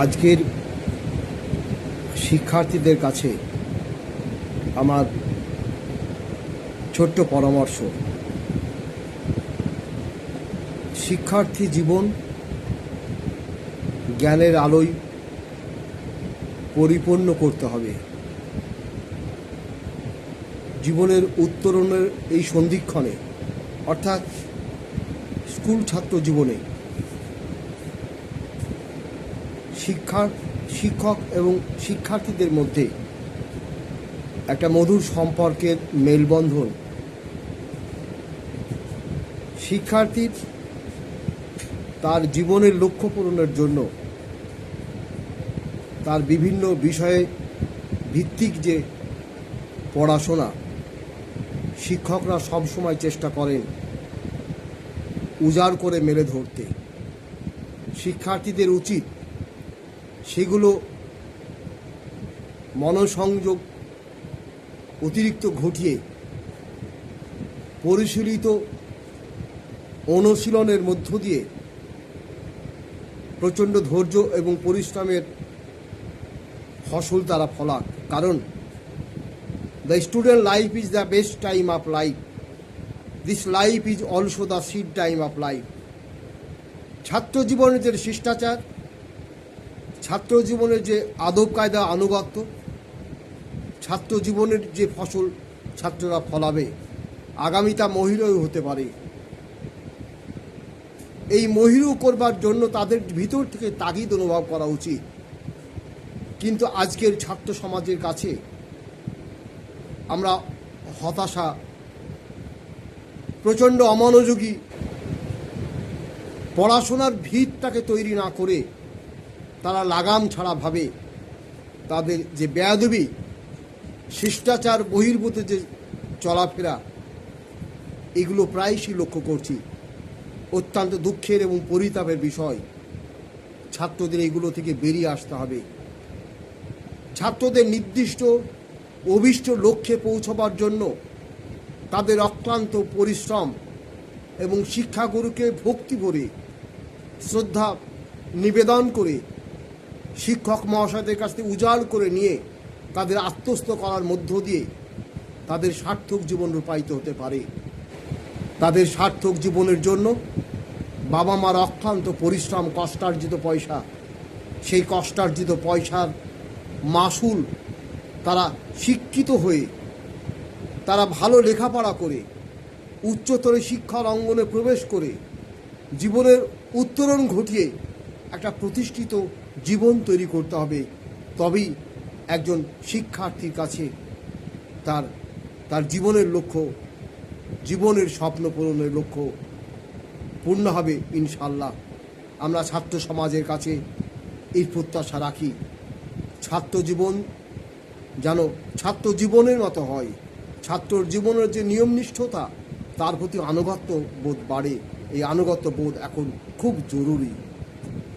আজকের শিক্ষার্থীদের কাছে আমার ছোট্ট পরামর্শ। শিক্ষার্থী জীবন জ্ঞানের আলোয় পরিপূর্ণ করতে হবে। জীবনের উত্তরণের এই সন্ধিক্ষণে, অর্থাৎ স্কুল ছাত্র জীবনে শিক্ষার, শিক্ষক এবং শিক্ষার্থীদের মধ্যে একটা মধুর সম্পর্কের মেলবন্ধন। শিক্ষার্থী তার জীবনের লক্ষ্য পূরণের জন্য তার বিভিন্ন বিষয়ে ভিত্তিক যে পড়াশোনা, শিক্ষকরা সবসময় চেষ্টা করেন উজাড় করে মেলে ধরতে। শিক্ষার্থীদের উচিত সেগুলো মনসংযোগ অতিরিক্ত ঘটিয়ে পরিশীলিত অনুশীলনের মধ্য দিয়ে প্রচণ্ড ধৈর্য এবং পরিশ্রমের ফসল তারা ফলাক। কারণ the student life is the best time of life this life is also the seed time of life ছাত্র জীবনের শিষ্টাচার ছাত্র জীবনের যে আদব কায়দা আনুগত্য, ছাত্র জীবনের যে ফসল ছাত্ররা ফলাবে আগামী তা মহিলাও হতে পারে। এই মহিরু করবার জন্য তাদের ভিতর থেকে তাগিদ অনুভব করা উচিত। কিন্তু আজকের ছাত্র সমাজের কাছে আমরা হতাশা, প্রচণ্ড অমনোযোগী, পড়াশোনার ভিতটাকে তৈরি না করে তারা লাগাম ছাড়া ভাবে। তাদের যে বেয়াদবি, শিষ্টাচার, বহির্ভূত যে চলাফেরা, এগুলো প্রায়শই লক্ষ্য করছি। অত্যন্ত দুঃখের এবং পরিতাপের বিষয়। ছাত্রদের এগুলো থেকে বেরিয়ে আসতে হবে। ছাত্রদের নির্দিষ্ট, অভিষ্ট লক্ষ্যে পৌঁছবার জন্য তাদের অক্লান্ত পরিশ্রম এবং শিক্ষাগুরুকে ভক্তি করে, শ্রদ্ধা নিবেদন করে শিক্ষক মহাশয়দের কাছ থেকে উজাড় করে নিয়ে তাদের আত্মস্থ করার মধ্য দিয়ে তাদের সার্থক জীবন রূপায়িত হতে পারে। তাদের সার্থক জীবনের জন্য বাবা মার অক্লান্ত পরিশ্রম, কষ্টার্জিত পয়সা, সেই কষ্টার্জিত পয়সার মাসুল তারা শিক্ষিত হয়ে, তারা ভালো লেখাপড়া করে, উচ্চতর শিক্ষার অঙ্গনে প্রবেশ করে জীবনের উত্তরণ ঘটিয়ে একটা প্রতিষ্ঠিত জীবন তৈরি করতে হবে। তবেই একজন শিক্ষার্থীর কাছে তার তার জীবনের লক্ষ্য, জীবনের স্বপ্ন পূরণের লক্ষ্য পূর্ণ হবে ইনশাল্লাহ আমরা ছাত্র সমাজের কাছে এই প্রত্যাশা রাখি। ছাত্র জীবন যেন ছাত্র জীবনের মতো হয়। ছাত্র জীবনের যে নিয়মনিষ্ঠতা, তার প্রতি আনুগত্য বোধ বাড়ে। এই আনুগত্য বোধ এখন খুব জরুরি।